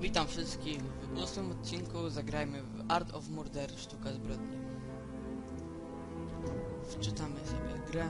Witam wszystkich. W ósmym odcinku zagrajmy w Art of Murder Sztuka Zbrodni. Wczytamy sobie grę.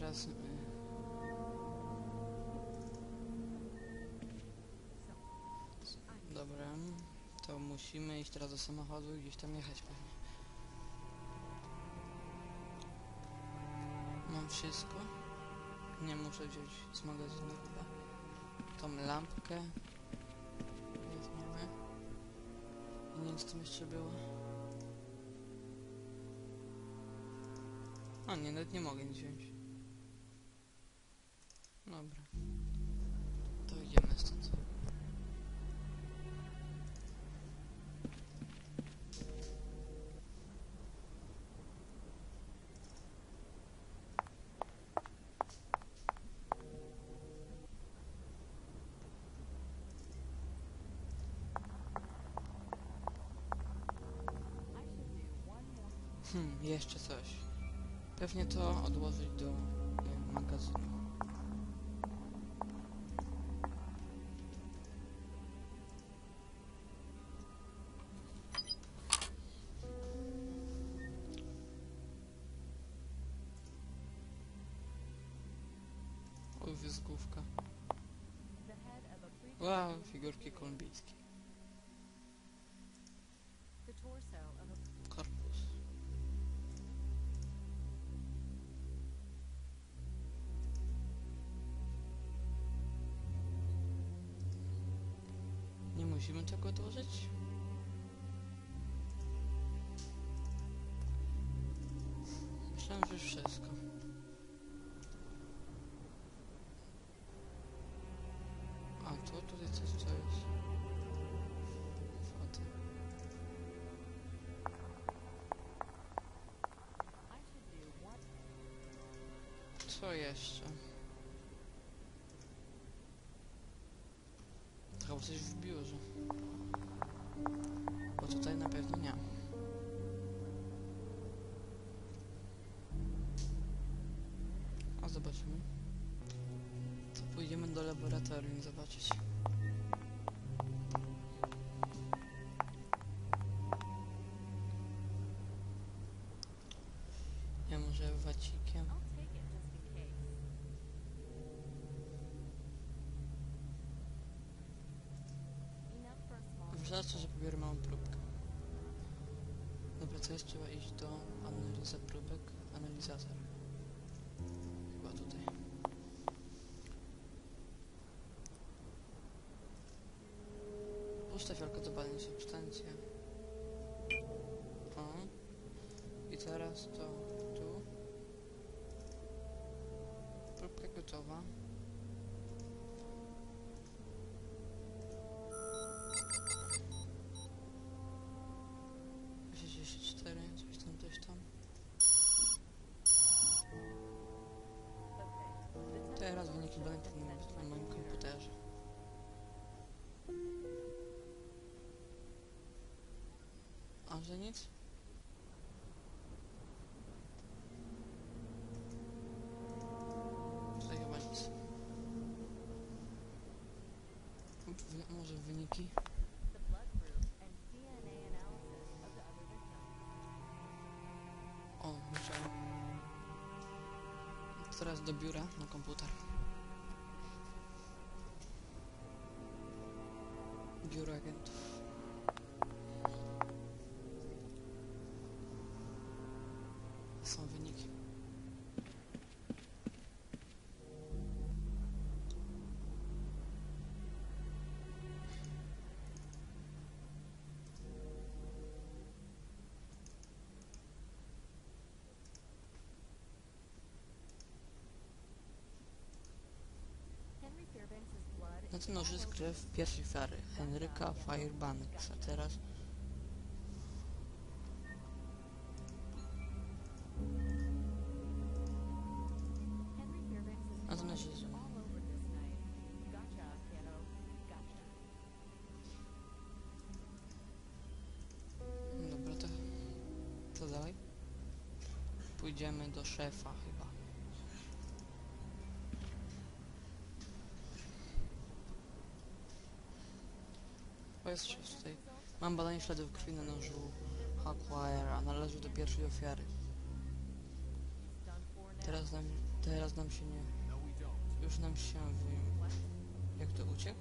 Teraz... y, Dobra. To musimy iść teraz do samochodu i gdzieś tam jechać pewnie. Mam wszystko. Nie muszę wziąć z magazynu chyba. Tą lampkę. Weźmiemy. I nic tam jeszcze było. A nie, nawet nie mogę nic wziąć. Hmm, jeszcze coś. Pewnie to odłożyć do y, magazynu. Oj. Wow, figurki kolumbijskie. Musimy tego odłożyć? Myślałem, że wszystko. A to tutaj coś co jest? Co jeszcze? Chyba coś w biurze. Bo tutaj na pewno nie. A zobaczymy. To pójdziemy do laboratorium zobaczyć. Wystarczy, że pobiorę małą próbkę. Dobra, teraz trzeba iść do analizy próbek. Analizator. Chyba tutaj. Pusta fiolka do badań substancje. O. I teraz to tu. Próbka gotowa. Być na moim komputerze. A że nic? Tutaj chyba nic. Może wyniki? O, musiałem. Teraz do biura na komputer. you reckon? Blood noży is jest... all over this knife. Gotcha, kiddo. Gotcha. Dobra, to co dalej? Pójdziemy do szefa chyba. To tutaj. Mam badanie śladów krwi na nożu Hackwire, należy do pierwszej ofiary. Teraz nam, teraz nam się nie... Już nam się wy... Jak to uciekł?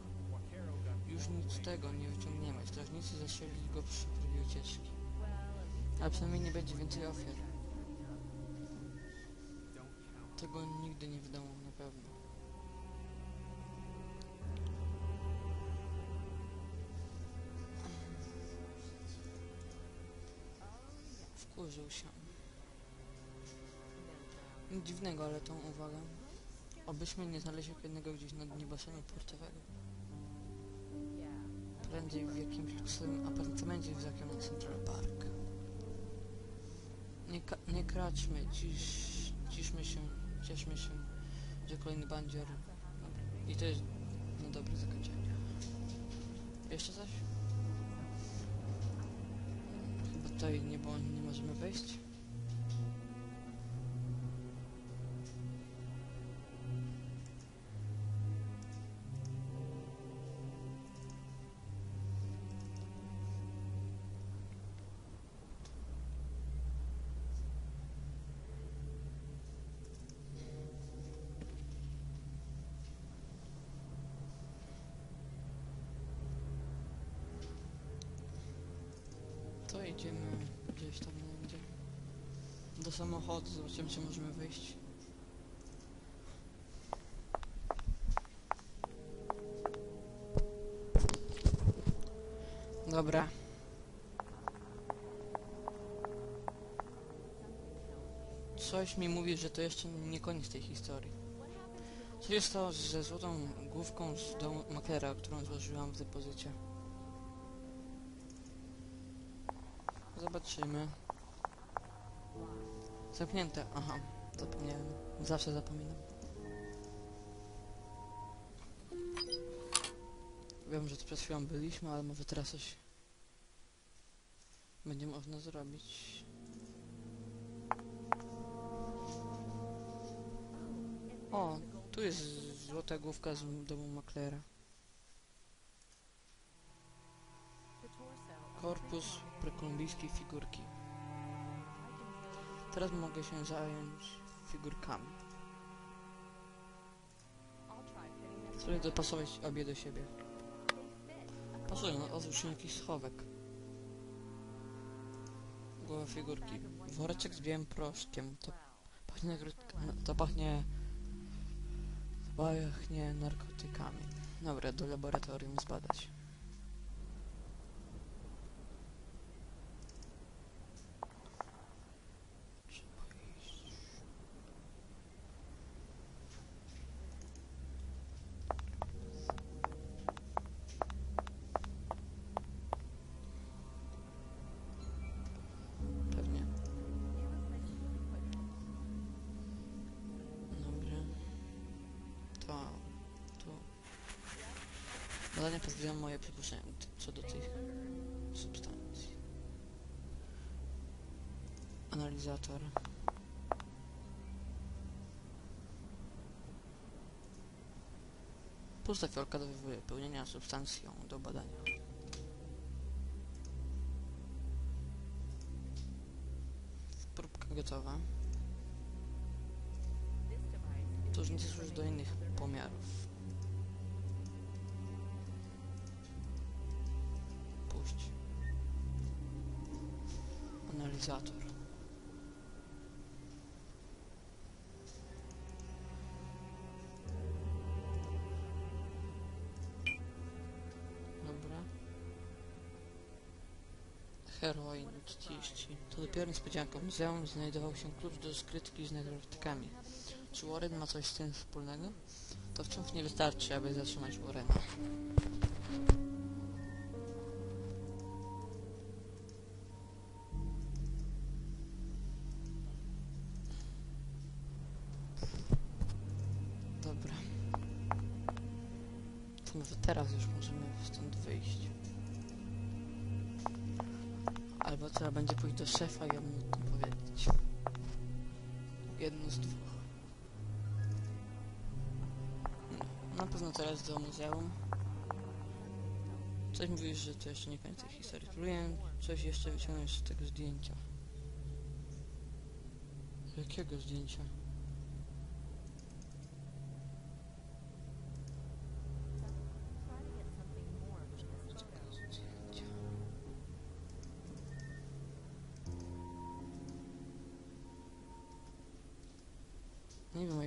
Już nic z tego nie wyciągniemy. Strażnicy zastrzelili go przy próbie ucieczki. Ale przynajmniej nie będzie więcej ofiar. Tego nigdy nie wiadomo na pewno. Wkurzył się. Dziwnego, ale tą uwagę. Obyśmy nie znaleźli jednego gdzieś na dnie basenu portowego. Prędzej w jakimś luksowym apartamencie w zakiem na Central Park. Nie, nie kraczmy, cisz, ciszmy się, cieszmy się, że kolejny bandzior. I to jest na dobre zakończenie. Jeszcze coś? Tutaj nie, bo nie możemy wejść. Idziemy gdzieś tam będzie. Do samochodu, zobaczymy czy możemy wyjść. Dobra. Coś mi mówi, że to jeszcze nie koniec tej historii. Co się stało ze złotą główką z domu maklera, którą złożyłam w depozycie? Zobaczymy. Zamknięte. Aha, zapomniałem. Zawsze zapominam. Wiem, że tu przed chwilą byliśmy, ale może teraz coś będzie można zrobić. O, tu jest złota główka z domu maklera. Korpus prekolumbijskiej figurki. Teraz mogę się zająć figurkami. Spróbuję dopasować obie do siebie. Pasują, no otwórz jakiś schowek. Głowa figurki. Woreczek z białym proszkiem. To pachnie, nagród- to pachnie... To pachnie narkotykami. Dobra, do laboratorium zbadać. Badania potwierdzają moje przypuszczenia co do tych substancji. Analizator. Pusta fiolka do wypełnienia substancją do badania. Próbka gotowa. To już nie służy do innych pomiarów. Analizator. Dobra. Heroin 30. To dopiero niespodzianka. W muzeum znajdował się klucz do skrytki z narkotykami. Czy Warren ma coś z tym wspólnego? To wciąż nie wystarczy, aby zatrzymać Warrena. Albo trzeba będzie pójść do szefa i to powiedzieć. Jedno z dwóch. Na pewno teraz do muzeum. Coś mówisz, że to jeszcze nie koniec tej historii. Próbuję coś jeszcze wyciągnąć z tego zdjęcia. Jakiego zdjęcia?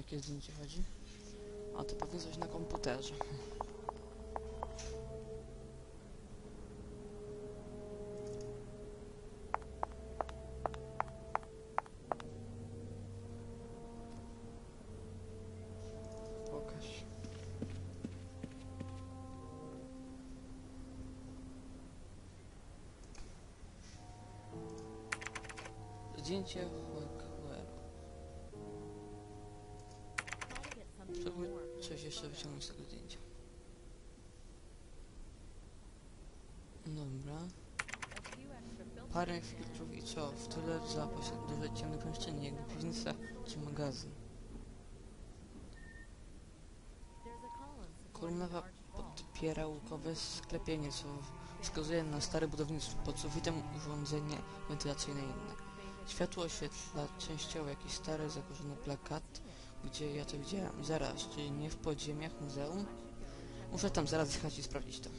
Jakie zdjęcie chodzi. A to pewnie coś na komputerze. Zdjęcie tego zdjęcia. Dobra. Parę filtrów i co? W tyle za posiadanie ciemne pomieszczenie, jakby piwnica czy magazyn. Kolumnowa podpiera łukowe sklepienie, co wskazuje na stare budownictwo. Pod sufitem urządzenie wentylacyjne inne. Światło oświetla częściowo jakiś stary, zakurzony plakat, gdzie ja to widziałem. Zaraz, czyli nie w podziemiach muzeum? Muszę tam zaraz jechać i sprawdzić to.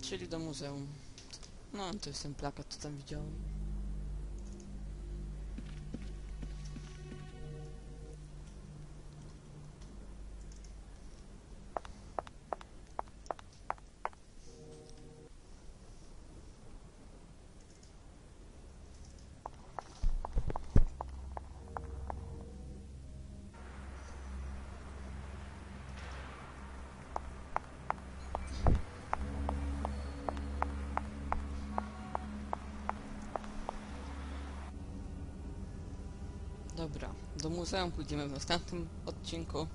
Czyli do muzeum. No, to jest ten plakat, co tam widziałem. Dobra, do muzeum pójdziemy w następnym odcinku.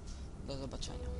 Do zobaczenia.